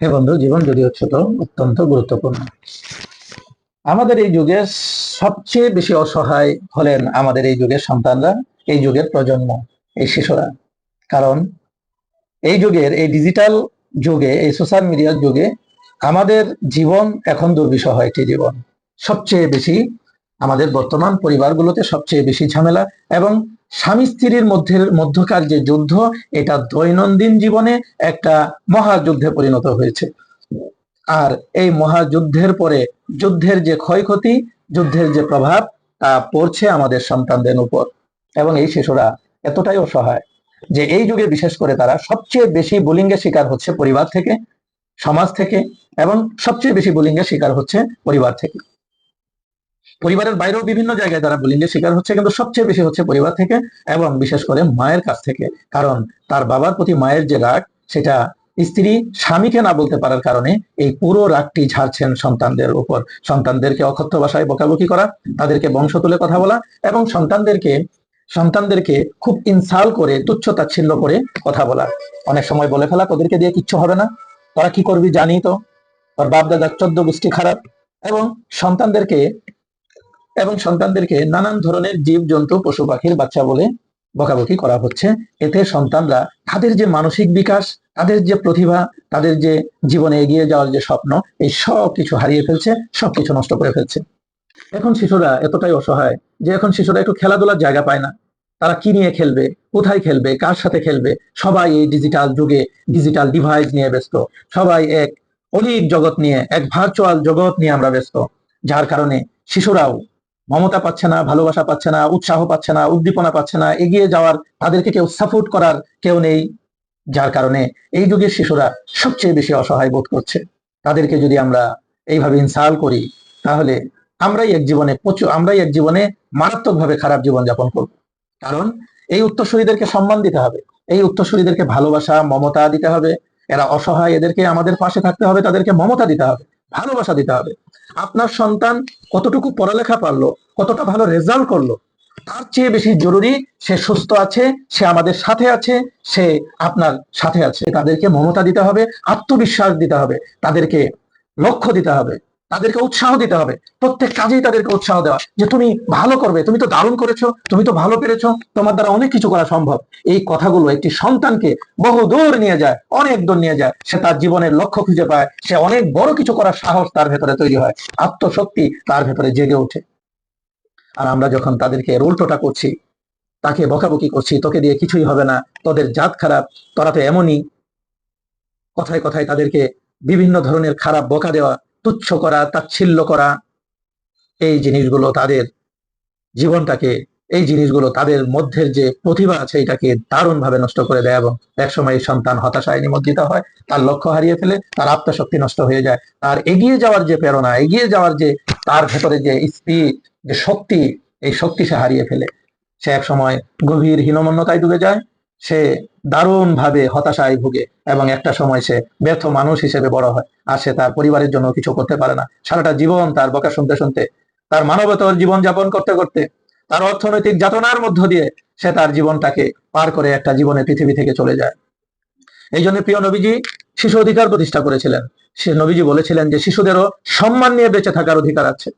হে বন্ধু, জীবন যদিও ছোট, অত্যন্ত গুরুত্বপূর্ণ। আমাদের এই যুগে সবচেয়ে বেশি অসহায় হলেন আমাদের এই যুগের সন্তানরা, এই যুগের প্রজন্ম, এই শিশুরা। কারণ এই যুগের, এই ডিজিটাল যুগে, এই সোশ্যাল মিডিয়ার যুগে আমাদের জীবন এখন দুর্বিষহ একটি জীবন। সবচেয়ে বেশি আমাদের বর্তমান পরিবারগুলোতে সবচেয়ে বেশি ঝামেলা এবং স্বামী স্ত্রীর মধ্যে, মধ্যকার যে যুদ্ধ, এটা দৈনন্দিন জীবনে একটা মহাযুদ্ধে পরিণত হয়েছে। আর এই মহাযুদ্ধের পরে যুদ্ধের যে ক্ষয়ক্ষতি, যুদ্ধের যে প্রভাব, তা পড়ছে আমাদের সন্তানদের উপর। এবং এই শিশুরা এতটাই অসহায় যে এই যুগে বিশেষ করে তারা সবচেয়ে বেশি বুলিঙ্গের শিকার হচ্ছে পরিবার থেকে, সমাজ থেকে, এবং সবচেয়ে বেশি বুলিঙ্গের শিকার হচ্ছে পরিবার থেকে। পরিবারের বাইরেও বিভিন্ন জায়গায় তারা বুলিঙ্গের শিকার হচ্ছে, কিন্তু সবচেয়ে বেশি হচ্ছে পরিবার থেকে এবং বিশেষ করে মায়ের কাছ থেকে। কারণ তার বাবার প্রতি মায়ের যে রাগ, সেটা স্ত্রী স্বামীকে না বলতে পারার কারণে এই পুরো রাগটি ঝাড়ছেন সন্তানদের উপর। সন্তানদেরকে অকথ্য ভাষায় বকাবকি করা, তাদেরকে বংশ তুলে কথা বলা এবং সন্তানদেরকে সন্তানদেরকে খুব ইনসাল করে, তুচ্ছ তাচ্ছিল্য করে কথা বলা। অনেক সময় বলে ফেলা, তোদেরকে দিয়ে কিচ্ছু হবে না। তোরা কি করবি জানি তো। তোর বাপ দাদার চোদ্দ গোষ্ঠী খারাপ এবং সন্তানদেরকে এবং সন্তানদেরকে নানান ধরনের জীব জন্তু পশু পাখির বাচ্চা বলে বকাবকি করা হচ্ছে। এতে সন্তানরা তাদের যে মানসিক বিকাশ, তাদের যে প্রতিভা, তাদের যে জীবনে এগিয়ে যাওয়ার যে স্বপ্ন, এই সব কিছু হারিয়ে ফেলছে, সব কিছু নষ্ট করে ফেলছে। এখন শিশুরা এতটাই অসহায় যে এখন শিশুরা একটু খেলাধুলার জায়গা পায় না। তারা কি নিয়ে খেলবে, কোথায় খেলবে, কার সাথে খেলবে? সবাই এই ডিজিটাল যুগে ডিজিটাল ডিভাইস নিয়ে ব্যস্ত। সবাই এক অলিক জগৎ নিয়ে, এক ভার্চুয়াল জগৎ নিয়ে আমরা ব্যস্ত। যার কারণে শিশুরাও মমতা পাচ্ছে না, ভালোবাসা পাচ্ছে না, উৎসাহ পাচ্ছে না, উদ্দীপনা পাচ্ছে না, এগিয়ে যাওয়ার, তাদেরকে কেউ সাপোর্ট করার কেউ নেই। যার কারণে এই যুগের শিশুরা সবচেয়ে বেশি অসহায় বোধ করছে। তাদেরকে যদি আমরা এইভাবে ইনসাল করি, তাহলে আমরাই এক জীবনে প্রচুর আমরাই এক জীবনে মারাত্মকভাবে খারাপ জীবন যাপন করব। কারণ এই উত্তরসূরিদেরকে সম্মান দিতে হবে, এই উত্তরসূরিদেরকে ভালোবাসা, মমতা দিতে হবে। এরা অসহায়, এদেরকে আমাদের পাশে থাকতে হবে, তাদেরকে মমতা দিতে হবে, ভালোবাসা দিতে হবে। আপনার সন্তান কতটুকু পড়ালেখা পারল, কতটা ভালো রেজাল্ট করল, তার চেয়ে বেশি জরুরি সে সুস্থ আছে, সে আমাদের সাথে আছে, সে আপনার সাথে আছে। তাদেরকে মমতা দিতে হবে, আত্মবিশ্বাস দিতে হবে, তাদেরকে লক্ষ্য দিতে হবে। তাদেরকে উৎসাহ দিতে হবে। প্রত্যেক কাজেই তাদেরকে উৎসাহ দেওয়া। যে তুমি ভালো করবে, তুমি তো দারুণ করেছ, তুমি তো ভালো পেরেছ, তোমার দ্বারা অনেক কিছু করা সম্ভব। এই কথাগুলো একটি সন্তানকে বহু দূর নিয়ে যায়, অনেক দূর নিয়ে যায়। সে তার জীবনের লক্ষ্য খুঁজে পায়, সে অনেক বড় কিছু করার সাহস তার ভেতরে তৈরি হয়। আত্মশক্তি তার ভেতরে জেগে ওঠে। আর আমরা যখন তাদেরকে উল্টোটা করছি, তাকে বকাবকি করছি, তোকে দিয়ে কিছুই হবে না, তোদের জাত খারাপ, তোরা তো এমনই। কথায় কথায় তাদেরকে বিভিন্ন ধরনের খারাপ বকা দেওয়া তুচ্ছ করা, তাচ্ছিল্য করা, এই জিনিসগুলো তাদের জীবনটাকে, এই জিনিসগুলো তাদের মধ্যের যে প্রতিভা আছে, এটাকে দারুণ ভাবে নষ্ট করে দেয় এবং একসময় সন্তান হতাশায় নিমজ্জিত হয়, তার লক্ষ্য হারিয়ে ফেলে, তার আত্মশক্তি নষ্ট হয়ে যায়। তার এগিয়ে যাওয়ার যে প্রেরণা, এগিয়ে যাওয়ার যে, তার ভেতরে যে স্পিড, যে শক্তি, এই শক্তি সে হারিয়ে ফেলে। সে এক সময় গভীর হীনমন্যতায় ডুবে যায় সে দারুণ ভাবে হতাশায় ভুগে এবং একটা সময় সে ব্যর্থ মানুষ হিসেবে বড় হয়। আর সে তার পরিবারের জন্য কিছু করতে পারে না। সারাটা জীবন তার বকা শুনতে শুনতে, তার মানবতর জীবন যাপন করতে করতে, তার অর্থনৈতিক যাতনার মধ্য দিয়ে সে তার জীবনটাকে পার করে একটা জীবনে পৃথিবী থেকে চলে যায়। এই জন্য প্রিয় নবীজি শিশু অধিকার প্রতিষ্ঠা করেছিলেন। সে নবীজি বলেছিলেন যে শিশুদেরও সম্মান নিয়ে বেঁচে থাকার অধিকার আছে।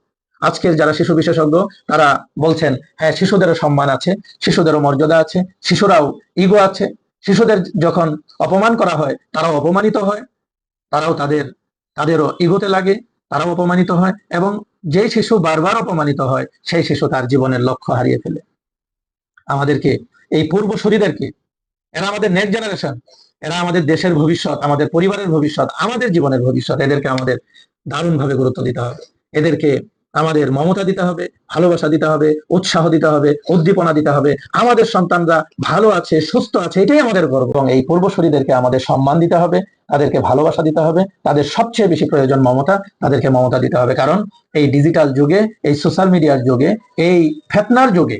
আজকের যারা শিশু বিশেষজ্ঞ, তারা বলছেন হ্যাঁ শিশুদেরও সম্মান আছে, শিশুদেরও মর্যাদা আছে, শিশুরাও ইগো আছে। শিশুদের যখন অপমান করা হয়, তারাও অপমানিত হয়, তারাও তাদের, তাদেরও ইগোতে লাগে, তারাও অপমানিত হয় এবং যে শিশু বারবার অপমানিত হয়, সেই শিশু তার জীবনের লক্ষ্য হারিয়ে ফেলে। আমাদেরকে, এই পূর্ব পূর্বসূরিদেরকে এরা আমাদের নেক্সট জেনারেশন এরা আমাদের দেশের ভবিষ্যৎ, আমাদের পরিবারের ভবিষ্যৎ, আমাদের জীবনের ভবিষ্যৎ, এদেরকে আমাদের দারুণভাবে গুরুত্ব দিতে হবে। এদেরকে আমাদের মমতা দিতে হবে, ভালোবাসা দিতে হবে, উৎসাহ দিতে হবে, উদ্দীপনা দিতে হবে। আমাদের সন্তানরা ভালো আছে, সুস্থ আছে, এটাই আমাদের গর্ব। এবং এই পূর্বসূরিদেরকে আমাদের সম্মান দিতে হবে, তাদেরকে ভালোবাসা দিতে হবে, তাদের সবচেয়ে বেশি প্রয়োজন মমতা, তাদেরকে মমতা দিতে হবে। কারণ এই ডিজিটাল যুগে, এই সোশ্যাল মিডিয়ার যুগে, এই ফেতনার যুগে,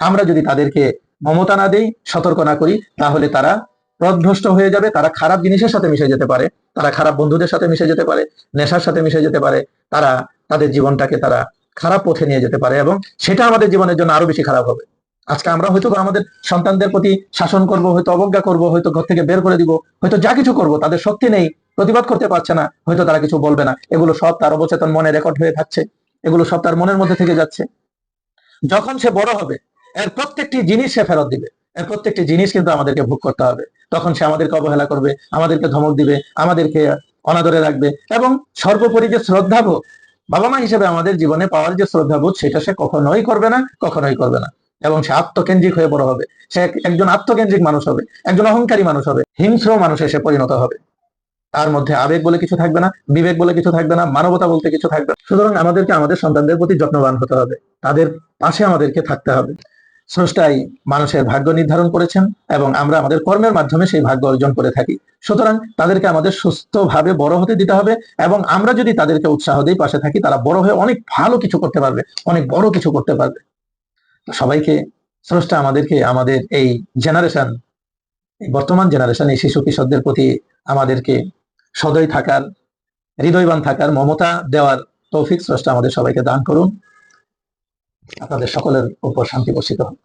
আমরা যদি তাদেরকে মমতা না দেই, সতর্ক না করি, তাহলে তারা পথভ্রষ্ট হয়ে যাবে, তারা খারাপ জিনিসের সাথে মিশে যেতে পারে, তারা খারাপ বন্ধুদের সাথে মিশে যেতে পারে, নেশার সাথে মিশে যেতে পারে, তারা তাদের জীবনটাকে তারা খারাপ পথে নিয়ে যেতে পারে এবং সেটা আমাদের জীবনের জন্য আরও বেশি খারাপ হবে। আজকে আমরা হয়তো আমাদের সন্তানদের প্রতি শাসন করব, হয়তো অবজ্ঞা করব, হয়তো ঘর থেকে বের করে দিব, হয়তো যা কিছু করব, তাদের শক্তি নেই, প্রতিবাদ করতে পারছে না, হয়তো তারা কিছু বলবে না। এগুলো সব তার অবচেতন মনে রেকর্ড হয়ে থাকছে, এগুলো সব তার মনের মধ্যে থেকে যাচ্ছে। যখন সে বড় হবে, এর প্রত্যেকটি জিনিস সে ফেরত দিবে। এর প্রত্যেকটি জিনিস কিন্তু আমাদেরকে ভোগ করতে হবে। তখন সে আমাদেরকে অবহেলা করবে, আমাদেরকে ধমক দিবে, আমাদেরকে অনাদরে রাখবে এবং সর্বোপরি যে শ্রদ্ধাবোধ বাবা মা হিসেবে আমাদের জীবনে পাওয়ার যে শ্রদ্ধাবোধ, সেটা সে কখনোই করবে না, কখনোই করবে না। এবং সে আত্মকেন্দ্রিক হয়ে বড় হবে। সে একজন আত্মকেন্দ্রিক মানুষ হবে, একজন অহংকারী মানুষ হবে, হিংস্র মানুষে সে পরিণত হবে। তার মধ্যে আবেগ বলে কিছু থাকবে না, বিবেক বলে কিছু থাকবে না, মানবতা বলতে কিছু থাকবে না। সুতরাং আমাদেরকে আমাদের সন্তানদের প্রতি যত্নবান হতে হবে। তাদের পাশে আমাদেরকে থাকতে হবে। স্রষ্টাই মানুষের ভাগ্য নির্ধারণ করেছেন এবং আমরা আমাদের কর্মের মাধ্যমে সেই ভাগ্য অর্জন করে থাকি। সুতরাং তাদেরকে আমাদের সুস্থভাবে বড় হতে দিতে হবে এবং আমরা যদি তাদেরকে উৎসাহ দিই পাশে থাকি, তারা বড় হয়ে অনেক ভালো কিছু করতে পারবে, অনেক বড় কিছু করতে পারবে। সবাইকে, স্রষ্টা আমাদেরকে আমাদের এই জেনারেশন বর্তমান জেনারেশন এই শিশু কিশোরদের প্রতি আমাদেরকে সদয় থাকার, হৃদয়বান থাকার মমতা দেওয়ার তৌফিক স্রষ্টা আমাদের সবাইকে দান করুন। আপনাদের সকলের উপর শান্তি বর্ষিত হোক।